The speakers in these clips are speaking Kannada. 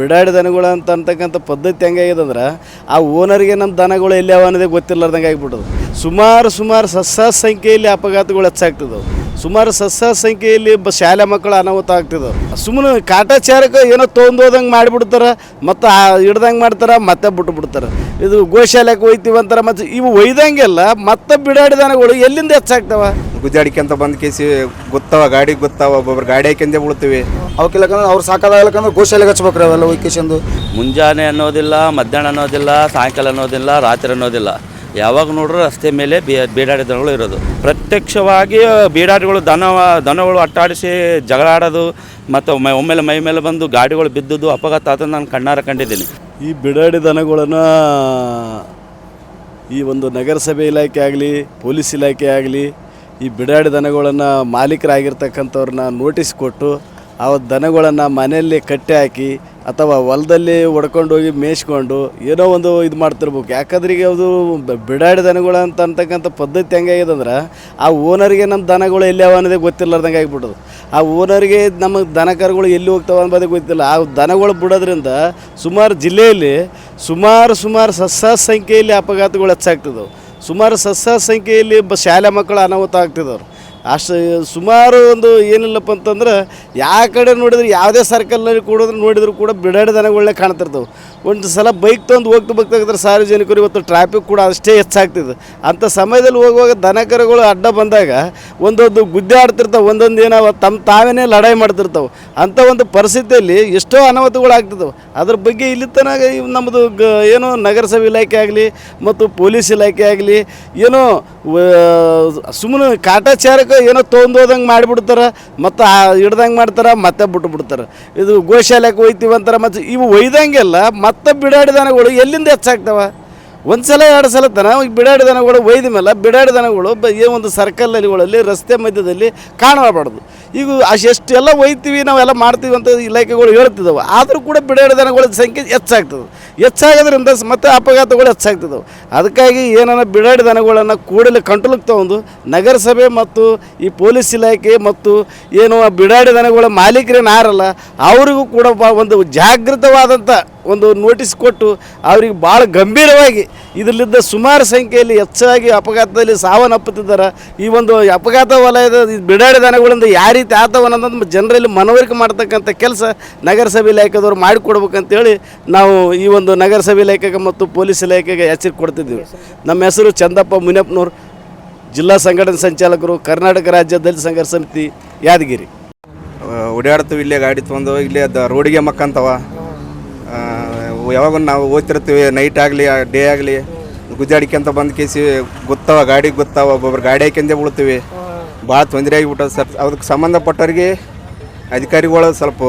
ಬಿಡಾಡಿ ದನಗಳು ಅಂತ ಅಂತಕ್ಕಂಥ ಪದ್ಧತಿ ಹೆಂಗಾಗಿದೆ ಅಂದ್ರೆ ಆ ಓನರ್ಗೆ ನಮ್ಮ ದನಗಳು ಎಲ್ಲಿ ಅವ ಅನ್ನೋದೇ ಗೊತ್ತಿಲ್ಲದಂಗೆ ಆಗಿಬಿಟ್ಟದು. ಸುಮಾರು ಸುಮಾರು ಸಸ್ಯ ಸಂಖ್ಯೆಯಲ್ಲಿ ಅಪಘಾತಗಳು ಹೆಚ್ಚಾಗ್ತಿದ್ದವು. ಸುಮಾರು ಸಸ್ಯ ಸಂಖ್ಯೆಯಲ್ಲಿ ಶಾಲೆ ಮಕ್ಕಳು ಅನಾಹುತ ಆಗ್ತಿದ್ದವು. ಸುಮ್ಮನೆ ಕಾಟಾಚಾರಕ್ಕೆ ಏನೋ ತೊಗೊಂಡೋದಂಗೆ ಮಾಡಿಬಿಡ್ತಾರೆ, ಮತ್ತು ಹಿಡ್ದಂಗೆ ಮಾಡ್ತಾರೆ, ಮತ್ತೆ ಬಿಟ್ಟು ಬಿಡ್ತಾರೆ. ಇದು ಗೋಶಾಲೆಗೆ ಒಯ್ತೀವಿ ಅಂತಾರೆ, ಮತ್ತು ಇವು ಒಯ್ದಂಗೆಲ್ಲ ಮತ್ತೆ ಬಿಡಾಡಿ ದನಗಳು ಎಲ್ಲಿಂದ ಹೆಚ್ಚಾಗ್ತವ? ಗುದ್ದಾಡಿಕೆಂತ ಬಂದ್ ಕೇಸಿ ಗೊತ್ತವ ಗಾಡಿ ಗೊತ್ತಾವ ಒಬ್ಬೊಬ್ರು ಗಾಡಿ ಹಾಕಿಂದೆ ಬೀಳ್ತೀವಿ. ಅವಕ್ಕಿಲ್ಲಕಂದ್ರೆ ಅವ್ರು ಸಾಕಾಗಲ್ಲಕಂದ್ರೆ ಗೋಶಾಲೆಗೆ ಹಚ್ಬೇಕ್ರಿ ಅವೆಲ್ಲ ಒಯ್ಕೇಶಂದು ಮುಂಜಾನೆ ಅನ್ನೋದಿಲ್ಲ ಮಧ್ಯಾಹ್ನ ಅನ್ನೋದಿಲ್ಲ ಸಾಯಂಕಾಲ ಅನ್ನೋದಿಲ್ಲ ರಾತ್ರಿ ಅನ್ನೋದಿಲ್ಲ. ಯಾವಾಗ ನೋಡ್ರೂ ರಸ್ತೆ ಮೇಲೆ ಬೇ ಬೀಡಾಡಿ ದನಗಳು ಇರೋದು. ಪ್ರತ್ಯಕ್ಷವಾಗಿ ಬೀಡಾಡಿಗಳು ದನ ದನಗಳು ಅಟ್ಟಾಡಿಸಿ ಜಗಳ ಆಡೋದು ಮತ್ತು ಮೈ ಒಮ್ಮೆಲೆ ಮೈ ಮೇಲೆ ಬಂದು ಗಾಡಿಗಳು ಬಿದ್ದದ್ದು ಅಪಘಾತ ಆತಂದು ನಾನು ಕಣ್ಣಾರ ಕಂಡಿದ್ದೀನಿ. ಈ ಬಿಡಾಡಿ ದನಗಳನ್ನು ಈ ಒಂದು ನಗರಸಭೆ ಇಲಾಖೆ ಆಗಲಿ ಪೊಲೀಸ್ ಇಲಾಖೆ ಆಗಲಿ ಈ ಬಿಡಾಡಿ ದನಗಳನ್ನು ಮಾಲೀಕರಾಗಿರ್ತಕ್ಕಂಥವ್ರನ್ನ ನೋಟಿಸ್ ಕೊಟ್ಟು ಆ ದನಗಳನ್ನು ಮನೆಯಲ್ಲಿ ಕಟ್ಟಿ ಹಾಕಿ ಅಥವಾ ಹೊಲದಲ್ಲಿ ಹೊಡ್ಕೊಂಡು ಹೋಗಿ ಮೇಯಿಸ್ಕೊಂಡು ಏನೋ ಒಂದು ಇದು ಮಾಡ್ತಿರ್ಬೇಕು. ಯಾಕಂದ್ರೆ ಈಗ ಅದು ಬಿಡಾಡಿ ದನಗಳು ಅಂತ ಅಂತಕ್ಕಂಥ ಪದ್ಧತಿ ಹೆಂಗಾಗಿದೆ ಅಂದ್ರೆ ಆ ಓನರಿಗೆ ನಮ್ಮ ದನಗಳು ಎಲ್ಲಿ ಅವ ಅನ್ನೋದೇ ಗೊತ್ತಿಲ್ಲಾರ್ದಂಗೆ ಆಗಿಬಿಟ್ಟದು. ಆ ಓನರಿಗೆ ನಮ್ಮ ದನ ಕರುಗಳು ಎಲ್ಲಿ ಹೋಗ್ತಾವ ಅನ್ನೋದೇ ಗೊತ್ತಿಲ್ಲ. ಆ ದನಗಳು ಬಿಡೋದ್ರಿಂದ ಸುಮಾರು ಜಿಲ್ಲೆಯಲ್ಲಿ ಸುಮಾರು ಸುಮಾರು ಸಸ್ಯ ಸಂಖ್ಯೆಯಲ್ಲಿ ಅಪಘಾತಗಳು ಹೆಚ್ಚಾಗ್ತಿದ್ದವು. ಸುಮಾರು ಸಸ್ಯ ಸಂಖ್ಯೆಯಲ್ಲಿ ಶಾಲೆ ಮಕ್ಕಳು ಅನಾಹುತ ಆಗ್ತಿದ್ದವ್ರು. ಅಷ್ಟು ಸುಮಾರು ಒಂದು ಏನಿಲ್ಲಪ್ಪ ಅಂತಂದ್ರೆ ಯಾವ ಕಡೆ ನೋಡಿದ್ರೆ ಯಾವುದೇ ಸರ್ಕಲ್ನಲ್ಲಿ ಕೂಡಿದ್ರು ನೋಡಿದ್ರು ಕೂಡ ಬಿಡಾಡಿ ದನಗಳನ್ನೇ ಕಾಣ್ತಿರ್ತವೆ. ಒಂದು ಸಲ ಬೈಕ್ ತೊಗೊಂಡು ಹೋಗ್ತಾ ಬಗ್ತಾಗಿದ್ರೆ ಸಾರ್ವಜನಿಕರು ಇವತ್ತು ಟ್ರಾಫಿಕ್ ಕೂಡ ಅಷ್ಟೇ ಹೆಚ್ಚಾಗ್ತಿದೆ. ಅಂಥ ಸಮಯದಲ್ಲಿ ಹೋಗುವಾಗ ದನಕರುಗಳು ಅಡ್ಡ ಬಂದಾಗ ಒಂದೊಂದು ಗುದ್ದೆ ಆಡ್ತಿರ್ತಾವೆ, ಒಂದೊಂದು ಏನೋ ತಮ್ಮ ತಾವೇನೇ ಲಡಾಯಿ ಮಾಡ್ತಿರ್ತಾವೆ. ಅಂಥ ಒಂದು ಪರಿಸ್ಥಿತಿಯಲ್ಲಿ ಎಷ್ಟೋ ಅನಾಹುತಗಳು ಆಗ್ತಿದ್ದಾವೆ ಅದ್ರ ಬಗ್ಗೆ ಇಲ್ಲಿ ತನಕ ನಮ್ಮದು ಗ, ಏನೋ ನಗರಸಭೆ ಇಲಾಖೆ ಆಗಲಿ, ಮತ್ತು ಪೊಲೀಸ್ ಇಲಾಖೆ ಆಗಲಿ, ಏನೋ ಸುಮ್ಮನೆ ಕಾಟಾಚಾರಕ್ಕೆ ಏನೋ ತೊಗೊಂಡೋದಂಗೆ ಮಾಡಿಬಿಡ್ತಾರೆ, ಮತ್ತು ಹಿಡ್ದಂಗೆ ಮಾಡ್ತಾರೆ, ಮತ್ತೆ ಬಿಟ್ಬಿಡ್ತಾರೆ ಇದು ಗೋಶಾಲೆಗೆ ಒಯ್ತೀವಿ ಅಂತಾರೆ ಮತ್ತು ಇವು ಒಯ್ದಂಗೆಲ್ಲ ಮತ್ತೆ ಬಿಡಾಡಿದಾನಗಳು ಎಲ್ಲಿಂದ ಹೆಚ್ಚಾಗ್ತವ? ಒಂದು ಸಲ ಎರಡು ಸಲ ಈ ಬಿಡಾಡಿ ದನಗಳು ಒಯ್ದ ಮೇಲೆ ಬಿಡಾಡಿ ದನಗಳು ಈ ಒಂದು ಸರ್ಕಲ್ನಲ್ಲಿಗಳಲ್ಲಿ, ರಸ್ತೆ ಮಧ್ಯದಲ್ಲಿ ಕಾಣಬಾರ್ದು. ಈಗ ಅಷ್ಟು ಎಲ್ಲ ಒಯ್ತೀವಿ, ನಾವೆಲ್ಲ ಮಾಡ್ತೀವಿ ಅಂತ ಇಲಾಖೆಗಳು ಹೇಳ್ತಿದ್ದಾವೆ. ಆದರೂ ಕೂಡ ಬಿಡಾಡಿ ದನಗಳ ಸಂಖ್ಯೆ ಹೆಚ್ಚಾಗ್ತದೆ. ಹೆಚ್ಚಾಗೋದ್ರಿಂದ ಮತ್ತೆ ಅಪಘಾತಗಳು ಹೆಚ್ಚಾಗ್ತಿದ್ದಾವೆ ಅದಕ್ಕಾಗಿ ಏನನ್ನ ಬಿಡಾಡಿ ದನಗಳನ್ನು ಕೂಡಲೇ ಕಂಟ್ರೋಲ್ಗೆ ತಗೊಂಡು ನಗರಸಭೆ ಮತ್ತು ಈ ಪೊಲೀಸ್ ಇಲಾಖೆ ಮತ್ತು ಏನು ಆ ಬಿಡಾಡಿ ದನಗಳ ಮಾಲೀಕರೇನು ಆರಲ್ಲ ಅವರಿಗೂ ಕೂಡ ಒಂದು ಜಾಗೃತವಾದಂಥ ಒಂದು ನೋಟಿಸ್ ಕೊಟ್ಟು, ಅವ್ರಿಗೆ ಭಾಳ ಗಂಭೀರವಾಗಿ ಇದರಲ್ಲಿದ್ದ ಸುಮಾರು ಸಂಖ್ಯೆಯಲ್ಲಿ ಹೆಚ್ಚಾಗಿ ಅಪಘಾತದಲ್ಲಿ ಸಾವನ್ನಪ್ಪುತ್ತಿದ್ದಾರೆ. ಈ ಒಂದು ಅಪಘಾತ ವಲಯದ ಬಿಡಾಡಿ ದನಗಳಿಂದ ಯಾವ ರೀತಿ ಆತವ ಅನ್ನೋದನ್ನು ಜನರಲ್ಲಿ ಮನವರಿಕೆ ಮಾಡ್ತಕ್ಕಂಥ ಕೆಲಸ ನಗರಸಭೆ ಇಲಾಖೆದವ್ರು ಮಾಡಿಕೊಡ್ಬೇಕಂತೇಳಿ ನಾವು ಈ ಒಂದು ನಗರಸಭೆ ಇಲಾಖೆಗೆ ಮತ್ತು ಪೊಲೀಸ್ ಇಲಾಖೆಗೆ ಎಚ್ಚರಿಕೆ ಕೊಡ್ತಿದ್ದೀವಿ. ನಮ್ಮ ಹೆಸರು ಚಂದಪ್ಪ ಮುನಿಯಪ್ಪನವ್ರು ಜಿಲ್ಲಾ ಸಂಘಟನೆ ಸಂಚಾಲಕರು, ಕರ್ನಾಟಕ ರಾಜ್ಯ ದಲಿತ ಸಂಘರ್ಷ ಸಮಿತಿ ಯಾದಗಿರಿ. ಓಡಾಡ್ತೀವಿ ಇಲ್ಲೇ ಗಾಡಿ ತೊಗೊಂಡು ಇಲ್ಲೇ ರೋಡಿಗೆ ಮಕ್ಕಂತವ. ಯಾವಾಗ ನಾವು ಓದ್ತಿರ್ತೀವಿ ನೈಟ್ ಆಗಲಿ ಡೇ ಆಗಲಿ, ಗುದ್ದಾಡಿಕೆಂತ ಬಂದ್ ಕೇಸಿ ಗೊತ್ತಾವ, ಗಾಡಿ ಗೊತ್ತಾವ, ಒಬ್ಬೊಬ್ರು ಗಾಡಿ ಹಾಕಿಂದೇ ಬಿಡ್ತೀವಿ ಭಾಳ ತೊಂದರೆ ಆಗಿಬಿಟ್ಟದ ಸರ್. ಅದಕ್ಕೆ ಸಂಬಂಧಪಟ್ಟವ್ರಿಗೆ ಅಧಿಕಾರಿಗಳು ಸ್ವಲ್ಪ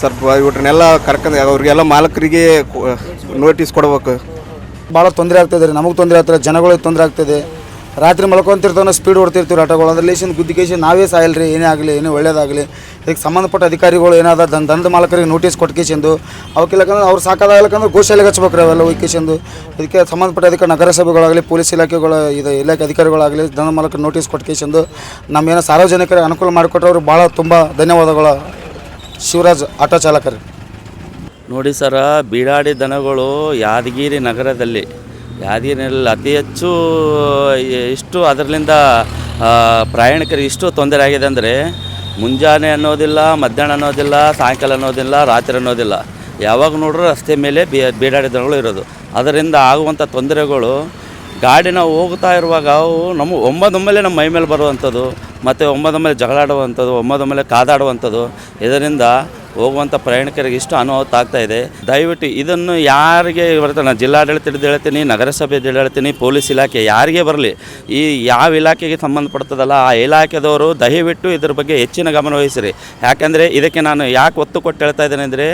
ಸ್ವಲ್ಪ ಇವ್ರನ್ನೆಲ್ಲ ಕರ್ಕೊಂಡು ಅವ್ರಿಗೆಲ್ಲ ಮಾಲಕರಿಗೆ ನೋಟಿಸ್ ಕೊಡ್ಬೇಕು. ಭಾಳ ತೊಂದರೆ ಆಗ್ತದೆ ರೀ. ನಮಗೆ ತೊಂದರೆ ಆಗ್ತದೆ ಜನಗಳಿಗೆ ತೊಂದರೆ ಆಗ್ತದೆ ರಾತ್ರಿ ಮಲ್ಕೊಂತಿರ್ತಾವೆ ಸ್ಪೀಡ್ ಓಡ್ತಿರ್ತೀವಿ ಆಟೋಗಳು. ಅದ್ರಲ್ಲಿ ಗುದ್ದಿಕೇಶನ್ ನಾವೇ ಸಾಯಲ್ರಿ, ಏನೇ ಆಗಲಿ, ಏನೇ ಒಳ್ಳೇದಾಗಲಿ. ಇದಕ್ಕೆ ಸಂಬಂಧಪಟ್ಟ ಅಧಿಕಾರಿಗಳು ಏನಾದ ದನ್ ದಂದ ಮಾಲಕರಿಗೆ ನೋಟಿಸ್ ಕೊಟ್ಕೇಶಂದು ಅವಕ್ಕಿಲ್ಲಕಂದ್ರೆ ಅವ್ರು ಸಾಕಾದಾಗಲಕಂದ್ರೆ ಗೋಶಾಲೆಗೆ ಹಚ್ಬೇಕು ರೀ ಅವೆಲ್ಲ ಒಯ್ಕೇಶಂದು ಇದಕ್ಕೆ ಸಂಬಂಧಪಟ್ಟ ಅದಕ್ಕೆ ನಗರಸಭೆಗಳಾಗಲಿ, ಪೊಲೀಸ್ ಇಲಾಖೆಗಳ ಇದು ಇಲಾಖೆ ಅಧಿಕಾರಿಗಳಾಗಲಿ ದನ ಮಾಲಕರು ನೋಟಿಸ್ ಕೊಟ್ಕೇಶಂದು ನಮ್ಮೇನೋ ಸಾರ್ವಜನಿಕರಿಗೆ ಅನುಕೂಲ ಮಾಡಿಕೊಟ್ಟವ್ರು ಭಾಳ ತುಂಬ ಧನ್ಯವಾದಗಳು. ಶಿವರಾಜ್ ಆಟೋ ಚಾಲಕರು. ನೋಡಿ ಸರ, ಬೀಡಾಡಿ ದನಗಳು ಯಾದಗಿರಿ ನಗರದಲ್ಲಿ ಯಾದಗಿರಿನಲ್ಲಿ ಅತಿ ಹೆಚ್ಚು ಇಷ್ಟು ಅದರಿಂದ ಪ್ರಯಾಣಿಕರಿಗೆ ಇಷ್ಟು ತೊಂದರೆ ಆಗಿದೆ ಅಂದರೆ, ಮುಂಜಾನೆ ಅನ್ನೋದಿಲ್ಲ, ಮಧ್ಯಾಹ್ನ ಅನ್ನೋದಿಲ್ಲ, ಸಾಯಂಕಾಲ ಅನ್ನೋದಿಲ್ಲ, ರಾತ್ರಿ ಅನ್ನೋದಿಲ್ಲ. ಯಾವಾಗ ನೋಡ್ರೂ ರಸ್ತೆ ಮೇಲೆ ಬಿ ಬೀಡಾಡಿದಗಳು ಇರೋದು. ಅದರಿಂದ ಆಗುವಂಥ ತೊಂದರೆಗಳು ಗಾಡಿ ನಾವು ಹೋಗ್ತಾ ಇರುವಾಗ ಅವು ನಮ್ಮ ಒಂಬದೊಮ್ಮೆಲೆ ನಮ್ಮ ಮೈ ಮೇಲೆ ಬರುವಂಥದ್ದು, ಮತ್ತು ಒಮ್ಮದೊಮ್ಮೆಲೆ ಜಗಳಾಡುವಂಥದ್ದು ಒಮ್ಮದೊಮ್ಮೆಲೆ ಕಾದಾಡುವಂಥದ್ದು. ಇದರಿಂದ ಹೋಗುವಂಥ ಪ್ರಯಾಣಿಕರಿಗೆ ಇಷ್ಟು ಅನುಭವ ಆಗ್ತಾ ಇದೆ. ದಯವಿಟ್ಟು ಇದನ್ನು ಯಾರಿಗೆ ಬರುತ್ತೆ ನಾನು ಜಿಲ್ಲಾಡಳಿತ ಹಿಡಿದು ಹೇಳ್ತೀನಿ ನಗರಸಭೆ ಹಿಡಿದು ಹೇಳ್ತೀನಿ, ಪೊಲೀಸ್ ಇಲಾಖೆ ಯಾರಿಗೆ ಬರಲಿ, ಈ ಯಾವ ಇಲಾಖೆಗೆ ಸಂಬಂಧಪಡ್ತದಲ್ಲ, ಆ ಇಲಾಖೆದವರು ದಯವಿಟ್ಟು ಇದ್ರ ಬಗ್ಗೆ ಹೆಚ್ಚಿನ ಗಮನ ವಹಿಸಿರಿ. ಯಾಕೆಂದರೆ ಇದಕ್ಕೆ ನಾನು ಯಾಕೆ ಒತ್ತು ಕೊಟ್ಟು ಹೇಳ್ತಾ ಇದ್ದೇನೆ ಅಂದರೆ,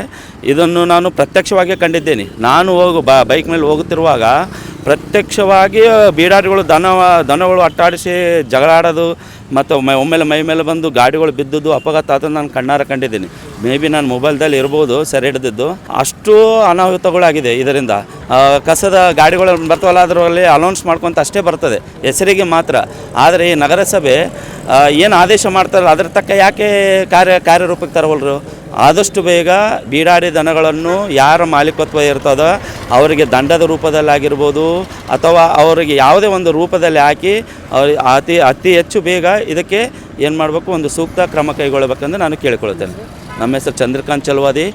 ಇದನ್ನು ನಾನು ಪ್ರತ್ಯಕ್ಷವಾಗಿ ಕಂಡಿದ್ದೇನೆ. ನಾನು ಹೋಗು, ಬ ಬೈಕ್ ಮೇಲೆ ಹೋಗುತ್ತಿರುವಾಗ ಪ್ರತ್ಯಕ್ಷವಾಗಿ ಬೀಡಾಡಿಗಳು ದನ ದನಗಳು ಅಟ್ಟಾಡಿಸಿ ಜಗಳ ಆಡೋದು ಮತ್ತು ಮೈ ಒಮ್ಮೆಲೆ ಮೈ ಮೇಲೆ ಬಂದು ಗಾಡಿಗಳು ಬಿದ್ದದ್ದು, ಅಪಘಾತ ಆತಂದು ನಾನು ಕಣ್ಣಾರ ಕಂಡಿದ್ದೀನಿ. ಮೇ ಬಿ ನಾನು ಮೊಬೈಲ್ದಲ್ಲಿ ಇರ್ಬೋದು, ಸರಿ ಹಿಡಿದಿದ್ದು. ಅಷ್ಟು ಅನಾಹುತಗಳಾಗಿದೆ ಇದರಿಂದ. ಕಸದ ಗಾಡಿಗಳು ಬರ್ತವಲ್ಲ, ಅದರಲ್ಲಿ ಅನೌನ್ಸ್ ಮಾಡ್ಕೊಂತ ಅಷ್ಟೇ ಬರ್ತದೆ. ಹೆಸರಿಗೆ ಮಾತ್ರ. ಆದರೆ ಈ ನಗರಸಭೆ ಏನು ಆದೇಶ ಮಾಡ್ತಾರಲ್ಲ, ಅದ್ರ ತಕ್ಕ ಯಾಕೆ ಕಾರ್ಯ, ಕಾರ್ಯರೂಪಕ್ಕೆ ತರವಲ್ರು? ಆದಷ್ಟು ಬೇಗ ಬೀಡಾಡಿ ದನಗಳನ್ನು ಯಾರ ಮಾಲೀಕತ್ವ ಇರ್ತದೋ ಅವರಿಗೆ ದಂಡದ ರೂಪದಲ್ಲಾಗಿರ್ಬೋದು, ಅಥವಾ ಅವರಿಗೆ ಯಾವುದೇ ಒಂದು ರೂಪದಲ್ಲಿ ಹಾಕಿ ಅವ್ರಿಗೆ ಅತಿ ಅತಿ ಹೆಚ್ಚು ಬೇಗ ಇದಕ್ಕೆ ಏನು ಮಾಡಬೇಕು, ಒಂದು ಸೂಕ್ತ ಕ್ರಮ ಕೈಗೊಳ್ಳಬೇಕೆಂದು ನಾನು ಕೇಳಿಕೊಳ್ಳುತ್ತೇನೆ. ನಮ್ಮ ಹೆಸರು Chandrakant Chalavadi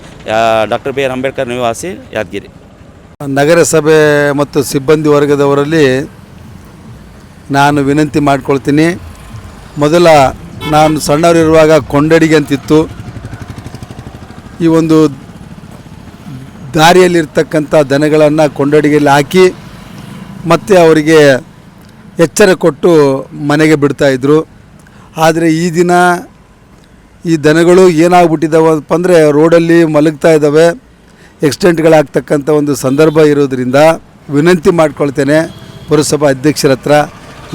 doctor B R Ambedkar ನಿವಾಸಿ, ಯಾದಗಿರಿ. ನಗರಸಭೆ ಮತ್ತು ಸಿಬ್ಬಂದಿ ವರ್ಗದವರಲ್ಲಿ ನಾನು ವಿನಂತಿ ಮಾಡ್ಕೊಳ್ತೀನಿ. ಮೊದಲ ನಾನು ಸಣ್ಣವರಿರುವಾಗ ಕೊಂಡಡಿಗೆ ಅಂತಿತ್ತು. ಈ ಒಂದು ದಾರಿಯಲ್ಲಿರ್ತಕ್ಕಂಥ ದನಗಳನ್ನು ಕೊಂಡಡಿಗೆಯಲ್ಲಿ ಹಾಕಿ ಮತ್ತೆ ಅವರಿಗೆ ಎಚ್ಚರ ಕೊಟ್ಟು ಮನೆಗೆ ಬಿಡ್ತಾಯಿದ್ರು ಆದರೆ ಈ ದಿನ ಈ ದನಗಳು ಏನಾಗ್ಬಿಟ್ಟಿದ್ದಾವಪ್ಪ ಅಂದರೆ ರೋಡಲ್ಲಿ ಮಲಗ್ತಾ ಇದ್ದಾವೆ ಎಕ್ಸಿಡೆಂಟ್ಗಳಾಗ್ತಕ್ಕಂಥ ಒಂದು ಸಂದರ್ಭ ಇರೋದರಿಂದ ವಿನಂತಿ ಮಾಡ್ಕೊಳ್ತೇನೆ ಪುರಸಭಾ ಅಧ್ಯಕ್ಷರ ಹತ್ರ.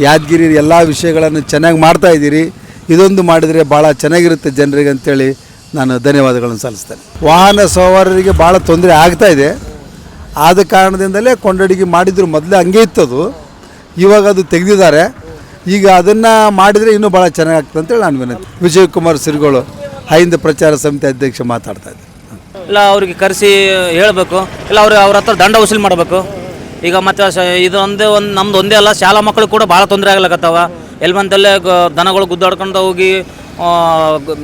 ಯಾದಗಿರಿ ಎಲ್ಲ ವಿಷಯಗಳನ್ನು ಚೆನ್ನಾಗಿ ಮಾಡ್ತಾ ಇದ್ದೀರಿ. ಇದೊಂದು ಮಾಡಿದರೆ ಭಾಳ ಚೆನ್ನಾಗಿರುತ್ತೆ ಜನರಿಗೆ ಅಂತೇಳಿ ನಾನು ಧನ್ಯವಾದಗಳನ್ನು ಸಲ್ಲಿಸ್ತೇನೆ. ವಾಹನ ಸವಾರರಿಗೆ ಭಾಳ ತೊಂದರೆ ಆಗ್ತಾ ಇದೆ. ಆದ ಕಾರಣದಿಂದಲೇ ಕೊಂಡಡಿಗೆ ಮಾಡಿದ್ರು ಮೊದಲೇ ಹಂಗೆ ಇತ್ತದು. ಇವಾಗ ಅದು ತೆಗೆದಿದ್ದಾರೆ. ಈಗ ಅದನ್ನು ಮಾಡಿದರೆ ಇನ್ನೂ ಭಾಳ ಚೆನ್ನಾಗಾಗ್ತದೆ ಅಂತೇಳಿ ನಾನು ವಿನಂತಿ. ವಿಜಯಕುಮಾರ್ ಸಿರಿಗೋಳು, ಹೈಂದ ಪ್ರಚಾರ ಸಮಿತಿ ಅಧ್ಯಕ್ಷ ಮಾತಾಡ್ತಾ ಇದ್ದೆ ಇಲ್ಲ, ಅವ್ರಿಗೆ ಕರೆಸಿ ಹೇಳಬೇಕು. ಇಲ್ಲ ಅವ್ರಿಗೆ ಅವ್ರ ಹತ್ರ ದಂಡ ವಸೂಲಿ ಮಾಡಬೇಕು. ಈಗ ಮತ್ತೆ ಸ ಇದು ಒಂದೇ ನಮ್ದು ಒಂದೇ ಅಲ್ಲ, ಶಾಲಾ ಮಕ್ಕಳು ಕೂಡ ಭಾಳ ತೊಂದರೆ ಆಗ್ಲಕತ್ತಾವ. ಎಲ್ಲಿ ಬಂತಲ್ಲೇ ದನಗಳು ಗುದ್ದಾಡ್ಕೊಂಡು ಹೋಗಿ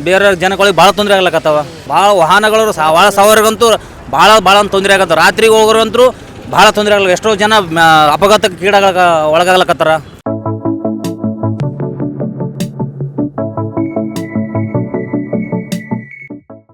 ಬೇರೆ ಜನಗಳಿಗೆ ಭಾಳ ತೊಂದರೆ ಆಗ್ಲಕತ್ತಾವ. ಭಾಳ ವಾಹನಗಳು ಭಾಳ ಸಾವಿರಗಂತೂ ಭಾಳ ಭಾಳ ತೊಂದರೆ ಆಗತ್ತೆ. ರಾತ್ರಿಗೆ ಹೋಗೋರಂತೂ ಭಾಳ ತೊಂದರೆ ಆಗಲ್ಲ. ಎಷ್ಟೋ ಜನ ಅಪಘಾತಕ್ಕೆ ಕೀಡಾಗ ಒಳಗಾಗ್ಲಕತ್ತಾರ.